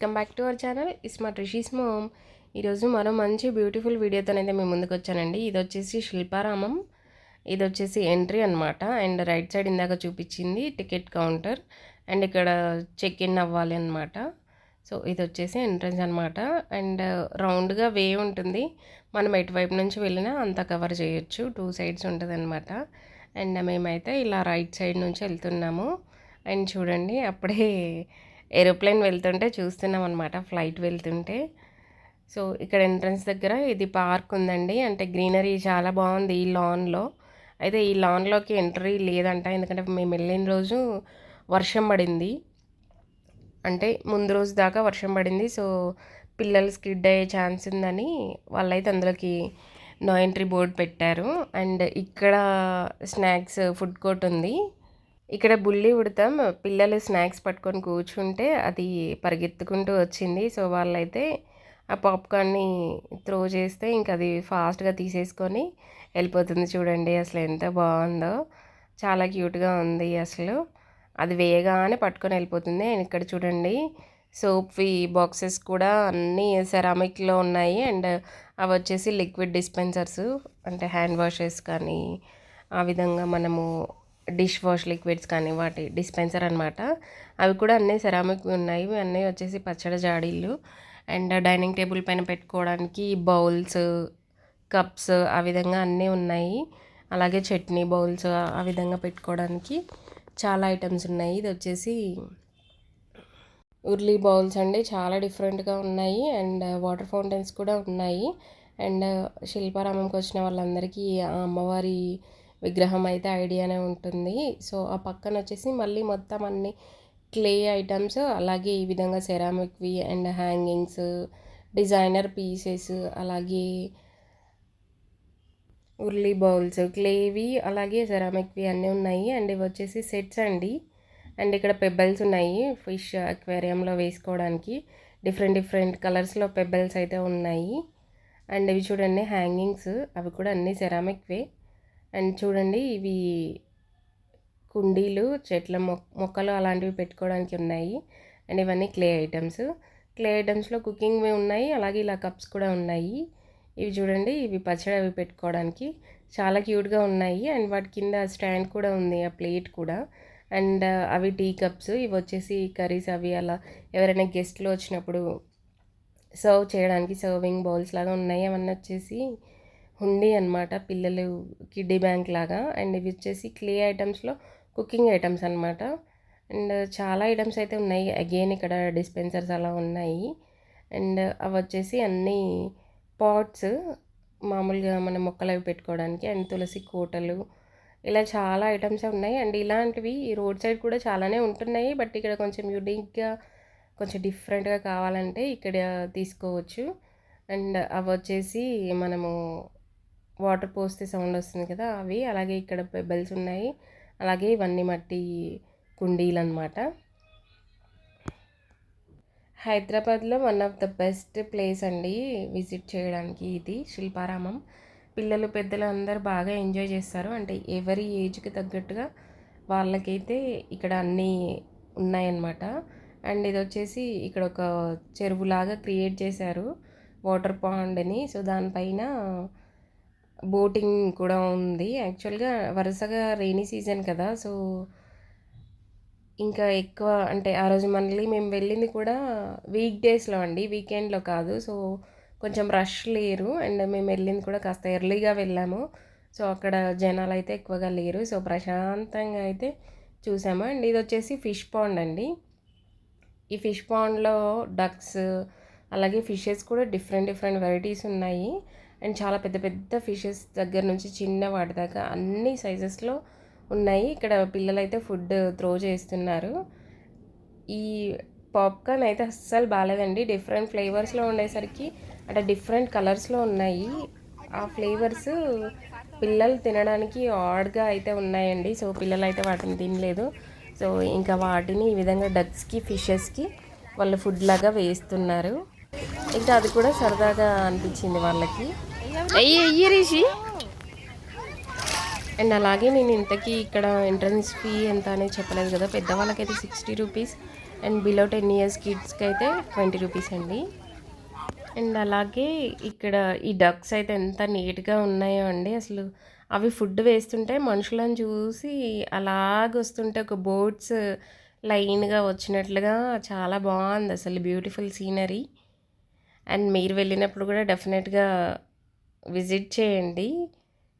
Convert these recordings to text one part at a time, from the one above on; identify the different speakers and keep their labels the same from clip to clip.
Speaker 1: Welcome back to our channel. Ismart Rishi's mom. ఈరోజు మరో మంచి బ్యూటిఫుల్ వీడియోతోనైతే మేము ముందుకు వచ్చానండి. ఇది వచ్చేసి శిల్పారామం. ఇది వచ్చేసి ఎంట్రీ అనమాట అండ్ రైట్ సైడ్ ఇందాక చూపించింది టికెట్ కౌంటర్. అండ్ ఇక్కడ చెక్ ఇన్ అవ్వాలి అనమాట సో ఇది వచ్చేసి ఎంట్రన్స్ అనమాట అండ్ రౌండ్గా వే ఉంటుంది. మనం ఎటువైపు నుంచి వెళ్ళినా అంతా కవర్ చేయొచ్చు. టూ సైడ్స్ ఉంటుంది అనమాట అండ్ మేమైతే ఇలా రైట్ సైడ్ నుంచి వెళ్తున్నాము. అండ్ చూడండి అప్పుడే ఏరోప్లేన్ వెళ్తుంటే చూస్తున్నాం అనమాట ఫ్లైట్ వెళ్తుంటే. సో ఇక్కడ ఎంట్రన్స్ దగ్గర ఇది పార్క్ ఉందండి. అంటే గ్రీనరీ చాలా బాగుంది ఈ లాన్లో అయితే ఈ లాన్లోకి ఎంట్రీ లేదంట. ఎందుకంటే మేము వెళ్ళిన రోజు వర్షం పడింది. అంటే ముందు రోజు దాకా వర్షం పడింది. సో పిల్లలు స్కిడ్ అయ్యే ఛాన్స్ ఉందని వాళ్ళైతే అందులోకి నో ఎంట్రీ బోర్డ్ పెట్టారు. అండ్ ఇక్కడ స్నాక్స్ ఫుడ్ కోర్ట్ ఉంది. ఇక్కడ బుల్లి ఉడతాం. పిల్లలు స్నాక్స్ పట్టుకొని కూర్చుంటే అది పరిగెత్తుకుంటూ వచ్చింది. సో వాళ్ళైతే ఆ పాప్కార్న్ని త్రో చేస్తే ఇంకా అది ఫాస్ట్గా తీసేసుకొని వెళ్ళిపోతుంది చూడండి. అసలు ఎంత బాగుందో. చాలా క్యూట్గా ఉంది అసలు. అది వేయగానే పట్టుకొని వెళ్ళిపోతుంది. అండ్ ఇక్కడ చూడండి సోప్వి బాక్సెస్ కూడా అన్నీ సెరామిక్లో ఉన్నాయి. అండ్ అవి వచ్చేసి లిక్విడ్ డిస్పెన్సర్స్ అంటే హ్యాండ్ వాషెస్ కానీ ఆ విధంగా మనము డిష్ వాష్ లిక్విడ్స్ కానీ వాటి డిస్పెన్సర్ అనమాట అవి కూడా అన్నీ సెరామిక్ ఉన్నాయి. అన్నీ వచ్చేసి పచ్చడి జాడీలు. అండ్ డైనింగ్ టేబుల్ పైన పెట్టుకోవడానికి బౌల్స్ కప్స్ ఆ విధంగా అన్నీ ఉన్నాయి. అలాగే చట్నీ బౌల్స్ ఆ విధంగా పెట్టుకోవడానికి చాలా ఐటమ్స్ ఉన్నాయి. ఇది వచ్చేసి ఉర్లీ బౌల్స్ అండి. చాలా డిఫరెంట్గా ఉన్నాయి. అండ్ వాటర్ ఫౌంటైన్స్ కూడా ఉన్నాయి. అండ్ శిల్పారామంకి వచ్చిన వాళ్ళందరికీ ఆ అమ్మవారి విగ్రహం అయితే ఐడియానే ఉంటుంది. సో ఆ పక్కన వచ్చేసి మళ్ళీ మొత్తం అన్ని క్లే ఐటమ్స్ అలాగే ఈ విధంగా సెరామిక్వి అండ్ హ్యాంగింగ్స్ డిజైనర్ పీసెస్ అలాగే ఉర్లీ బౌల్స్ క్లేవి అలాగే సెరామిక్వి అన్నీ ఉన్నాయి. అండ్ ఇవి వచ్చేసి సెట్స్ అండి. అండ్ ఇక్కడ పెబ్బల్స్ ఉన్నాయి ఫిష్ అక్వేరియంలో వేసుకోవడానికి. డిఫరెంట్ డిఫరెంట్ కలర్స్లో పెబ్బల్స్ అయితే ఉన్నాయి. అండ్ ఇవి చూడండి హ్యాంగింగ్స్ అవి కూడా అన్నీ సెరామిక్వే అండ్ చూడండి ఇవి కుండీలు చెట్ల మొక్కలు అలాంటివి పెట్టుకోవడానికి ఉన్నాయి. అండ్ ఇవన్నీ క్లే ఐటమ్స్. క్లే ఐటమ్స్లో కుకింగ్వి ఉన్నాయి అలాగే ఇలా కప్స్ కూడా ఉన్నాయి. ఇవి చూడండి ఇవి పచ్చడి అవి పెట్టుకోవడానికి చాలా క్యూట్గా ఉన్నాయి. అండ్ వాటి కింద స్టాండ్ కూడా ఉంది ఆ ప్లేట్ కూడా. అండ్ అవి టీ కప్స్ ఇవి వచ్చేసి కర్రీస్ అవి అలా ఎవరైనా గెస్ట్లు వచ్చినప్పుడు సర్వ్ చేయడానికి సర్వింగ్ బౌల్స్ లాగా ఉన్నాయి. అవన్నీ వచ్చేసి హుండీ అనమాట పిల్లలు కిడ్డీ బ్యాంక్ లాగా. అండ్ ఇవి వచ్చేసి క్లే ఐటమ్స్లో కుకింగ్ ఐటమ్స్ అనమాట అండ్ చాలా ఐటమ్స్ అయితే ఉన్నాయి. అగైన్ ఇక్కడ డిస్పెన్సర్స్ అలా ఉన్నాయి. అండ్ అవి వచ్చేసి అన్నీ పాట్స్ మామూలుగా మన మొక్కలు అవి పెట్టుకోవడానికి అండ్ తులసి కోటలు ఇలా చాలా ఐటమ్స్ ఉన్నాయి. అండ్ ఇలాంటివి రోడ్ సైడ్ కూడా చాలానే ఉంటున్నాయి. బట్ ఇక్కడ కొంచెం యూనిక్గా కొంచెం డిఫరెంట్గా కావాలంటే ఇక్కడ తీసుకోవచ్చు. అండ్ అవి వచ్చేసి మనము వాటర్ పోస్తే సౌండ్ వస్తుంది కదా అవి. అలాగే ఇక్కడ పెబల్స్ ఉన్నాయి. అలాగే ఇవన్నీ మట్టి కుండీలు అనమాట హైదరాబాద్లో one of the best place అండి విజిట్ చేయడానికి ఇది శిల్పారామం. పిల్లలు పెద్దలు అందరూ బాగా ఎంజాయ్ చేస్తారు. అంటే ఎవరి ఏజ్కి తగ్గట్టుగా వాళ్ళకైతే ఇక్కడ అన్నీ ఉన్నాయన్నమాట. అండ్ ఇది వచ్చేసి ఇక్కడ ఒక చెరువులాగా క్రియేట్ చేశారు వాటర్ పాండ్ని. సో దానిపైన బోటింగ్ కూడా ఉంది. యాక్చువల్గా వరుసగా రెయినీ సీజన్ కదా సో ఇంకా ఎక్కువ అంటే ఆ రోజు మళ్ళీ మేము వెళ్ళింది కూడా వీక్ డేస్లో అండి వీకెండ్లో కాదు. సో కొంచెం రష్ లేరు అండ్ మేము వెళ్ళింది కూడా కాస్త ఎర్లీగా వెళ్ళాము. సో అక్కడ జనాలు అయితే ఎక్కువగా లేరు. సో ప్రశాంతంగా అయితే చూసాము. అండ్ ఇది వచ్చేసి ఫిష్ పాండ్ అండి. ఈ ఫిష్ పాండ్లో డక్స్ అలాగే ఫిషెస్ కూడా డిఫరెంట్ డిఫరెంట్ వెరైటీస్ ఉన్నాయి. అండ్ చాలా పెద్ద పెద్ద ఫిషెస్ దగ్గర నుంచి చిన్న వాటి దాకా అన్ని సైజెస్లో ఉన్నాయి. ఇక్కడ పిల్లలు అయితే ఫుడ్ త్రో చేస్తున్నారు. ఈ పాప్కార్న్ అయితే అస్సలు బాగాలేదండి డిఫరెంట్ ఫ్లేవర్స్లో ఉండేసరికి అంటే డిఫరెంట్ కలర్స్లో ఉన్నాయి. ఆ ఫ్లేవర్స్ పిల్లలు తినడానికి ఆడ్గా అయితే ఉన్నాయండి. సో పిల్లలు అయితే వాటిని తినలేదు. సో ఇంకా వాటిని ఈ విధంగా డగ్స్కి ఫిషెస్కి వాళ్ళు ఫుడ్ లాగా వేస్తున్నారు. ఇంకా అది కూడా సరదాగా అనిపించింది వాళ్ళకి. అయ్యి రిషి? అండ్ అలాగే నేను ఇంతకీ ఇక్కడ ఎంట్రన్స్ ఫీ ఎంత అనేది చెప్పలేదు కదా. పెద్దవాళ్ళకైతే sixty rupees and below ten years కిడ్స్కి అయితే ట్వంటీ రూపీస్ అండి. అండ్ అలాగే ఇక్కడ ఈ డక్స్ అయితే ఎంత నీట్గా ఉన్నాయో అండి. అసలు అవి ఫుడ్ వేస్తుంటే మనుషులను చూసి అలాగ వస్తుంటే ఒక బోట్స్ లైన్గా వచ్చినట్లుగా చాలా బాగుంది అసలు బ్యూటిఫుల్ సీనరీ అండ్ మీరు వెళ్ళినప్పుడు కూడా డెఫినెట్గా విజిట్ చేయండి.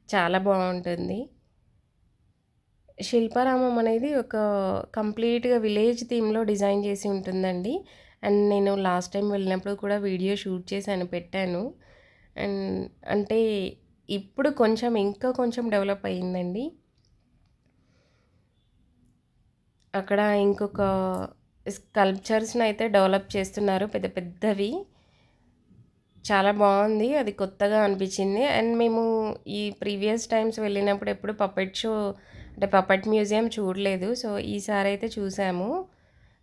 Speaker 1: చాలా బాగుంటుంది. శిల్పారామం అనేది ఒక కంప్లీట్గా విలేజ్ థీమ్లో డిజైన్ చేసి ఉంటుందండి. అండ్ నేను లాస్ట్ టైం వెళ్ళినప్పుడు కూడా వీడియో షూట్ చేశాను పెట్టాను. అండ్ అంటే ఇప్పుడు కొంచెం ఇంకా కొంచెం డెవలప్ అయ్యిందండి. అక్కడ ఇంకొక స్కల్ప్చర్స్ని అయితే డెవలప్ చేస్తున్నారు పెద్ద పెద్దవి. చాలా బాగుంది. అది కొత్తగా అనిపించింది. అండ్ మేము ఈ ప్రీవియస్ టైమ్స్ వెళ్ళినప్పుడు ఎప్పుడు పపెట్ షో అంటే పప్పెట్ మ్యూజియం చూడలేదు. సో ఈసారి అయితే చూసాము.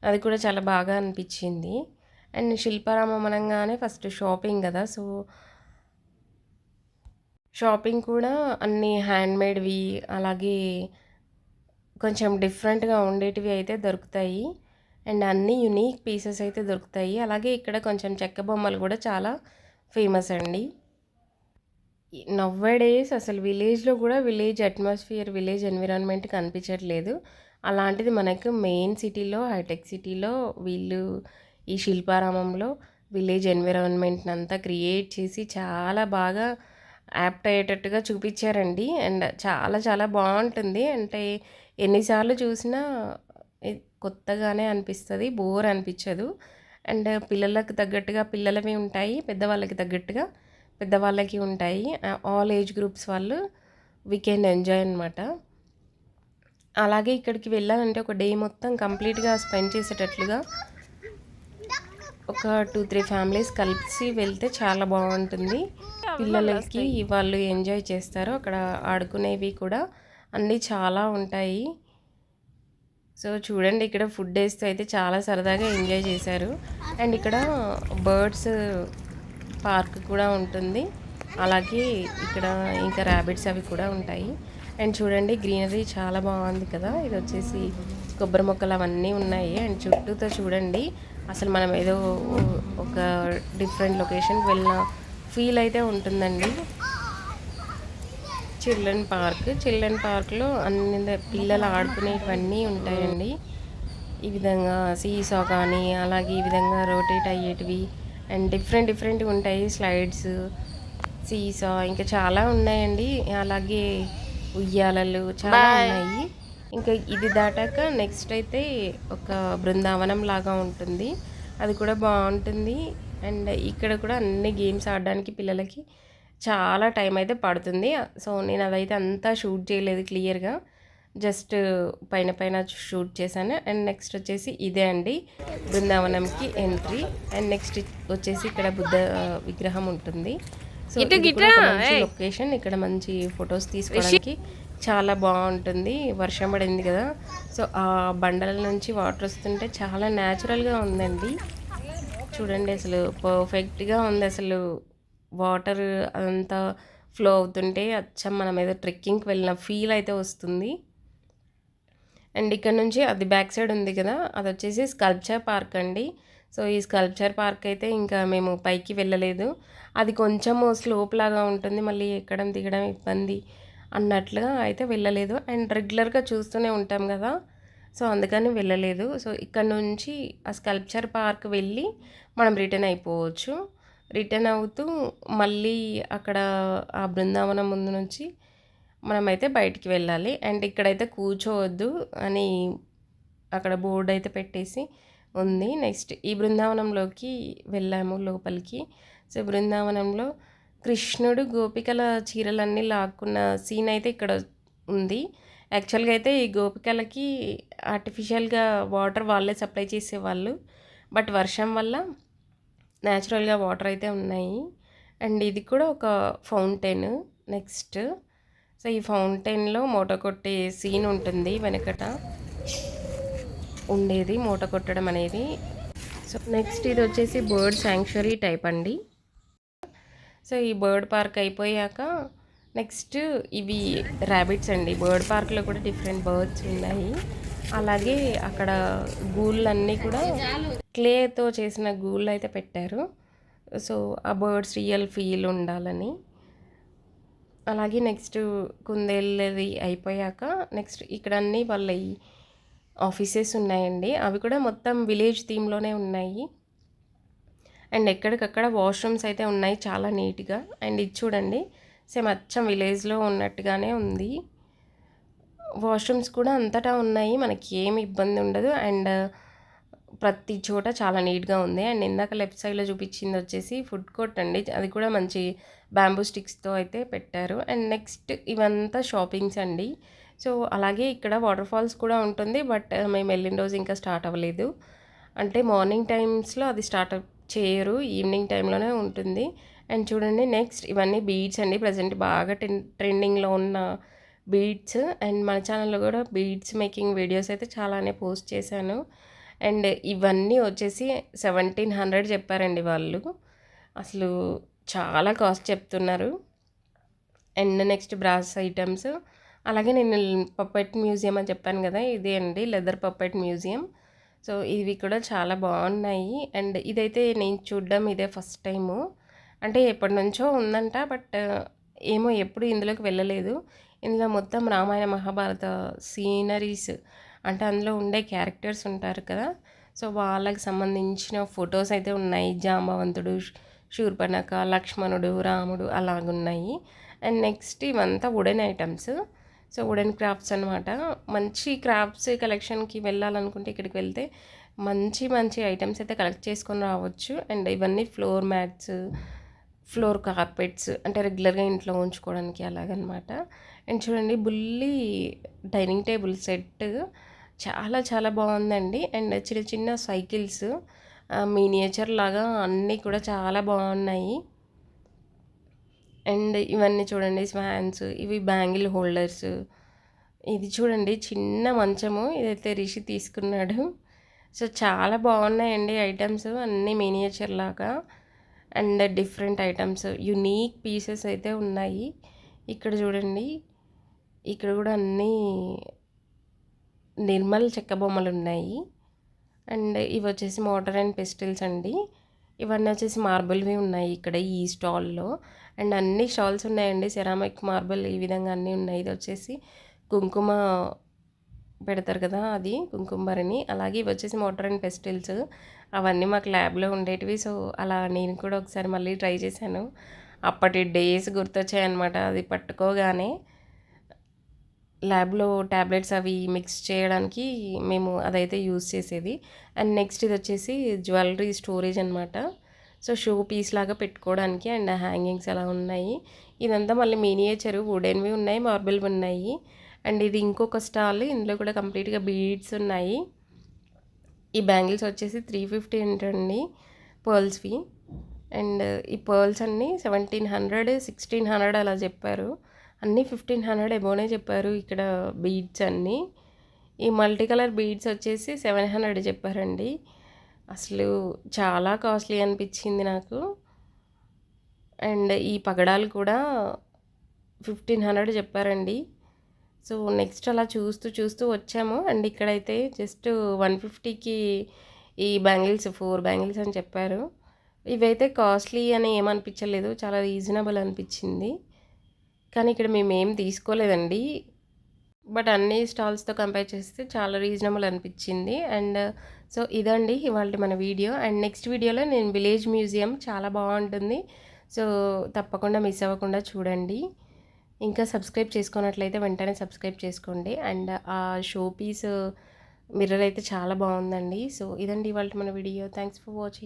Speaker 1: అది కూడా చాలా బాగా అనిపించింది. అండ్ శిల్పారామం అనగానే ఫస్ట్ షాపింగ్ కదా. సో షాపింగ్ కూడా అన్ని హ్యాండ్మేడ్వి అలాగే కొంచెం డిఫరెంట్గా ఉండేటివి అయితే దొరుకుతాయి. అండ్ అన్ని యునీక్ పీసెస్ అయితే దొరుకుతాయి. అలాగే ఇక్కడ కొంచెం చెక్క బొమ్మలు కూడా చాలా ఫేమస్ అండి. నవ్వే డేస్ అసలు విలేజ్లో కూడా విలేజ్ అట్మాస్ఫియర్ విలేజ్ ఎన్విరాన్మెంట్ కనిపించట్లేదు. అలాంటిది మనకు మెయిన్ సిటీలో హైటెక్ సిటీలో వీళ్ళు ఈ శిల్పారామంలో విలేజ్ ఎన్విరాన్మెంట్ని అంతా క్రియేట్ చేసి చాలా బాగా యాప్ట్ అయ్యేటట్టుగా చూపించారండి. అండ్ చాలా చాలా బాగుంటుంది. అంటే ఎన్నిసార్లు చూసినా కొత్తగానే అనిపిస్తుంది బోర్ అనిపించదు. అండ్ పిల్లలకు తగ్గట్టుగా పిల్లలవి ఉంటాయి పెద్దవాళ్ళకి తగ్గట్టుగా పెద్దవాళ్ళకి ఉంటాయి. ఆల్ ఏజ్ గ్రూప్స్ వాళ్ళు వీకెండ్ ఎంజాయ్ అనమాట అలాగే ఇక్కడికి వెళ్ళాలంటే ఒక డే మొత్తం కంప్లీట్గా స్పెండ్ చేసేటట్లుగా ఒక టూ త్రీ ఫ్యామిలీస్ కలిసి వెళ్తే చాలా బాగుంటుంది. పిల్లలకి వాళ్ళు ఎంజాయ్ చేస్తారు. అక్కడ ఆడుకునేవి కూడా అన్నీ చాలా ఉంటాయి. సో చూడండి ఇక్కడ ఫుడ్ వేస్తూ అయితే చాలా సరదాగా ఎంజాయ్ చేశారు. అండ్ ఇక్కడ బర్డ్స్ పార్క్ కూడా ఉంటుంది. అలాగే ఇక్కడ ఇంకా ర్యాబిట్స్ అవి కూడా ఉంటాయి. అండ్ చూడండి గ్రీనరీ చాలా బాగుంది కదా. ఇది వచ్చేసి కొబ్బరి మొక్కలు అవన్నీ ఉన్నాయి. అండ్ చుట్టూతో చూడండి అసలు మనం ఏదో ఒక డిఫరెంట్ లొకేషన్కి వెళ్ళిన ఫీల్ అయితే ఉంటుందండి. Children park. చిల్డ్రన్ పార్క్లో అన్ని పిల్లలు ఆడుకునేటివన్నీ ఉంటాయండి. ఈ విధంగా సీసా కానీ అలాగే ఈ విధంగా రోటేట్ అయ్యేటివి అండ్ డిఫరెంట్ డిఫరెంట్ ఉంటాయి. స్లైడ్స్ సీసా ఇంకా చాలా ఉన్నాయండి. అలాగే ఉయ్యాలలు చాలా ఉన్నాయి. ఇంకా ఇది దాటాక నెక్స్ట్ అయితే ఒక బృందావనం లాగా ఉంటుంది. అది కూడా బాగుంటుంది. అండ్ ఇక్కడ కూడా అన్ని గేమ్స్ ఆడడానికి పిల్లలకి చాలా టైం అయితే పడుతుంది. సో నేను అదైతే అంతా షూట్ చేయలేదు క్లియర్గా. జస్ట్ పైన పైన షూట్ చేశాను. అండ్ నెక్స్ట్ వచ్చేసి ఇదే అండి. బృందావనంకి ఎంట్రీ. అండ్ నెక్స్ట్ వచ్చేసి ఇక్కడ బుద్ధ విగ్రహం ఉంటుంది. So location. ఇక్కడ మంచి ఫొటోస్ తీసుకోవడానికి చాలా బాగుంటుంది. వర్షం పడింది కదా. సో ఆ బండల నుంచి వాటర్ వస్తుంటే చాలా న్యాచురల్గా ఉందండి. చూడండి అసలు పర్ఫెక్ట్గా ఉంది అసలు. వాటర్ అదంతా ఫ్లో అవుతుంటే అచ్చం మనం ఏదో ట్రెక్కింగ్కి వెళ్ళిన ఫీల్ అయితే వస్తుంది. అండ్ ఇక్కడ నుంచి అది బ్యాక్ సైడ్ ఉంది కదా అది వచ్చేసి స్కల్ప్చర్ పార్క్ అండి. సో ఈ స్కల్ప్చర్ పార్క్ అయితే ఇంకా మేము పైకి వెళ్ళలేదు. అది కొంచెం స్లోప్ లాగా ఉంటుంది మళ్ళీ ఎక్కడం దిగడం ఇబ్బంది అన్నట్లుగా అయితే వెళ్ళలేదు. అండ్ రెగ్యులర్గా చూస్తూనే ఉంటాం కదా సో అందుకని వెళ్ళలేదు. సో ఇక్కడ నుంచి ఆ స్కల్ప్చర్ పార్క్ వెళ్ళి మనం రిటర్న్ అయిపోవచ్చు. రిటర్న్ అవుతూ మళ్ళీ అక్కడ ఆ బృందావనం ముందు నుంచి మనమైతే బయటికి వెళ్ళాలి. అండ్ ఇక్కడైతే కూర్చోవద్దు అని అక్కడ బోర్డు అయితే పెట్టేసి ఉంది. నెక్స్ట్ ఈ బృందావనంలోకి వెళ్ళాము లోపలికి. సో బృందావనంలో కృష్ణుడు గోపికల చీరలన్నీ లాక్కున్న సీన్ అయితే ఇక్కడ ఉంది. యాక్చువల్గా అయితే ఈ గోపికలకి ఆర్టిఫిషియల్గా వాటర్ వాళ్ళే సప్లై చేసేవాళ్ళు. బట్ వర్షం వల్ల న్యాచురల్గా వాటర్ అయితే ఉన్నాయి. అండ్ ఇది కూడా ఒక ఫౌంటైన్ నెక్స్ట్. సో ఈ ఫౌంటైన్లో మూట కొట్టే సీన్ ఉంటుంది వెనకట. ఉండేది మూట కొట్టడం అనేది. సో నెక్స్ట్ ఇది వచ్చేసి బర్డ్ శాంక్చురీ టైప్ అండి. సో ఈ బర్డ్ పార్క్ అయిపోయాక నెక్స్ట్ ఇవి ర్యాబిట్స్ అండి. బర్డ్ పార్క్లో కూడా డిఫరెంట్ బర్డ్స్ ఉన్నాయి. అలాగే అక్కడ గూళ్ళన్నీ కూడా క్లేతో చేసిన గూళ్ళు అయితే పెట్టారు. సో ఆ బర్డ్స్ రియల్ ఫీల్ ఉండాలని. అలాగే నెక్స్ట్ కుందేళ్ళది అయిపోయాక నెక్స్ట్ ఇక్కడ అన్నీ వాళ్ళ ఆఫీసెస్ ఉన్నాయండి. అవి కూడా మొత్తం విలేజ్ థీమ్లోనే ఉన్నాయి. అండ్ ఎక్కడికక్కడ వాష్రూమ్స్ అయితే ఉన్నాయి చాలా నీట్గా. అండ్ ఇది చూడండి సేమ్ అచ్చం విలేజ్లో ఉన్నట్టుగానే ఉంది. వాష్రూమ్స్ కూడా అంతటా ఉన్నాయి. మనకి ఏమి ఇబ్బంది ఉండదు. అండ్ ప్రతి చోట చాలా నీట్గా ఉంది. అండ్ ఇందాక లెఫ్ట్ సైడ్లో చూపించింది వచ్చేసి ఫుడ్ కోర్ట్ అండి. అది కూడా మంచి బ్యాంబూ స్టిక్స్తో అయితే పెట్టారు. అండ్ నెక్స్ట్ ఇవంతా షాపింగ్స్ అండి. సో అలాగే ఇక్కడ వాటర్ ఫాల్స్ కూడా ఉంటుంది. బట్ మేము వెళ్ళిన రోజు ఇంకా స్టార్ట్ అవ్వలేదు. అంటే మార్నింగ్ టైమ్స్లో అది స్టార్ట్ చేయరు. ఈవినింగ్ టైంలోనే ఉంటుంది. అండ్ చూడండి నెక్స్ట్ ఇవన్నీ బీడ్స్ అండి. ప్రజెంట్ బాగా ట్రెండింగ్లో ఉన్న బీడ్స్ అండ్ మన ఛానల్లో కూడా బీడ్స్ మేకింగ్ వీడియోస్ అయితే చాలానే పోస్ట్ చేశాను. అండ్ ఇవన్నీ వచ్చేసి సెవెంటీన్ హండ్రెడ్ చెప్పారండి వాళ్ళు. అసలు చాలా కాస్ట్ చెప్తున్నారు. And next brass items. అలాగే నేను పప్పెట్ మ్యూజియం అని చెప్పాను కదా ఇదే అండి లెదర్ పప్పెట్ మ్యూజియం. సో ఇవి కూడా చాలా బాగున్నాయి. అండ్ ఇదైతే నేను చూడడం ఇదే ఫస్ట్ టైము. అంటే ఎప్పటి నుంచో ఉందంట బట్ ఏమో ఎప్పుడు ఇందులోకి వెళ్ళలేదు. ఇందులో మొత్తం రామాయణ మహాభారత సీనరీస్ అంటే అందులో ఉండే క్యారెక్టర్స్ ఉంటారు కదా. సో వాళ్ళకి సంబంధించిన ఫొటోస్ అయితే ఉన్నాయి. జాంబవంతుడు శూర్పణక లక్ష్మణుడు రాముడు అలాగున్నాయి. అండ్ నెక్స్ట్ ఇవంతా wooden items so wooden crafts అనమాట మంచి క్రాఫ్ట్స్ కలెక్షన్కి వెళ్ళాలనుకుంటే ఇక్కడికి వెళ్తే మంచి మంచి ఐటమ్స్ అయితే కలెక్ట్ చేసుకొని రావచ్చు. అండ్ ఇవన్నీ ఫ్లోర్ మ్యాట్స్ ఫ్లోర్ కార్పెట్స్ అంటే రెగ్యులర్గా ఇంట్లో ఉంచుకోవడానికి అలాగనమాట. అండ్ చూడండి బుల్లి డైనింగ్ టేబుల్ సెట్ చాలా చాలా బాగుందండి. అండ్ చిన్న చిన్న సైకిల్స్ మినియేచర్ లాగా అన్నీ కూడా చాలా బాగున్నాయి. అండ్ ఇవన్నీ చూడండి స్వాన్స్ ఇవి బ్యాంగిల్ హోల్డర్స్. ఇది చూడండి చిన్న మంచము ఇదైతే రిషి తీసుకున్నాడు. సో చాలా బాగున్నాయండి ఐటమ్స్ అన్నీ మినియేచర్ లాగా. And different items unique pieces అయితే ఉన్నాయి. ఇక్కడ చూడండి ఇక్కడ కూడా అన్నీ నిర్మల్ చెక్క బొమ్మలు ఉన్నాయి. అండ్ ఇవి వచ్చేసి మోటార్ అండ్ పెస్టిల్స్ అండి. ఇవన్నీ వచ్చేసి మార్బుల్వి ఉన్నాయి ఇక్కడ ఈ స్టాల్లో అండ్ అన్ని స్టాల్స్ ఉన్నాయండి. సెరామిక్ మార్బుల్ ఈ విధంగా అన్నీ ఉన్నాయి. ఇది వచ్చేసి కుంకుమ పెడతారు కదా అది కుంకుమరిని. అలాగే ఇవి వచ్చేసి మోటార్ అండ్ పెస్టిల్స్ అవన్నీ మాకు ల్యాబ్లో ఉండేటివి. సో అలా నేను కూడా ఒకసారి మళ్ళీ ట్రై చేశాను. అప్పటి డేస్ గుర్తొచ్చాయన్నమాట. అది పట్టుకోగానే ల్యాబ్లో ట్యాబ్లెట్స్ అవి మిక్స్ చేయడానికి మేము అదైతే యూజ్ చేసేది. అండ్ నెక్స్ట్ ఇది వచ్చేసి జ్యువెలరీ స్టోరేజ్ అనమాట సో షో పీస్ లాగా పెట్టుకోవడానికి అండ్ హ్యాంగింగ్స్ అలా ఉన్నాయి. ఇదంతా మళ్ళీ మినియేచర్ వుడెన్వి ఉన్నాయి మార్బుల్ ఉన్నాయి. అండ్ ఇది ఇంకొక స్టాల్ ఇందులో కూడా కంప్లీట్గా బీడ్స్ ఉన్నాయి. ఈ బ్యాంగిల్స్ వచ్చేసి త్రీ ఫిఫ్టీ అండి పర్ల్స్వి. అండ్ ఈ పర్ల్స్ అన్నీ సెవెంటీన్ హండ్రెడ్ సిక్స్టీన్ హండ్రెడ్ అలా చెప్పారు. అన్నీ ఫిఫ్టీన్ హండ్రెడ్ ఎబోనే చెప్పారు ఇక్కడ బీడ్స్ అన్నీ. ఈ మల్టీ కలర్ బీడ్స్ వచ్చేసి సెవెన్ హండ్రెడ్ చెప్పారండి. అసలు చాలా కాస్ట్లీ అనిపించింది నాకు. అండ్ ఈ పగడాలు కూడా ఫిఫ్టీన్ హండ్రెడ్ చెప్పారండి. సో నెక్స్ట్ అలా చూస్తూ చూస్తూ వచ్చాము. అండ్ ఇక్కడైతే జస్ట్ వన్ ఫిఫ్టీకి ఈ బ్యాంగిల్స్ ఫోర్ బ్యాంగిల్స్ అని చెప్పారు. ఇవైతే కాస్ట్లీ అని ఏమనిపించలేదు. చాలా రీజనబుల్ అనిపించింది. కానీ ఇక్కడ మేము ఏం తీసుకోలేదండి. బట్ అన్ని స్టాల్స్తో కంపేర్ చేస్తే చాలా రీజనబుల్ అనిపించింది. అండ్ సో ఇదండి ఇవాళ మన వీడియో. అండ్ నెక్స్ట్ వీడియోలో నేను విలేజ్ మ్యూజియం చాలా బాగుంటుంది. సో తప్పకుండా మిస్ అవ్వకుండా చూడండి. ఇంకా సబ్స్క్రైబ్ చేసుకున్నట్లయితే వెంటనే సబ్స్క్రైబ్ చేసుకోండి. అండ్ ఆ షో పీస్ మిర్రర్ అయితే చాలా బాగుందండి. సో ఇదండి ఇవాళ మన వీడియో. Thanks for watching.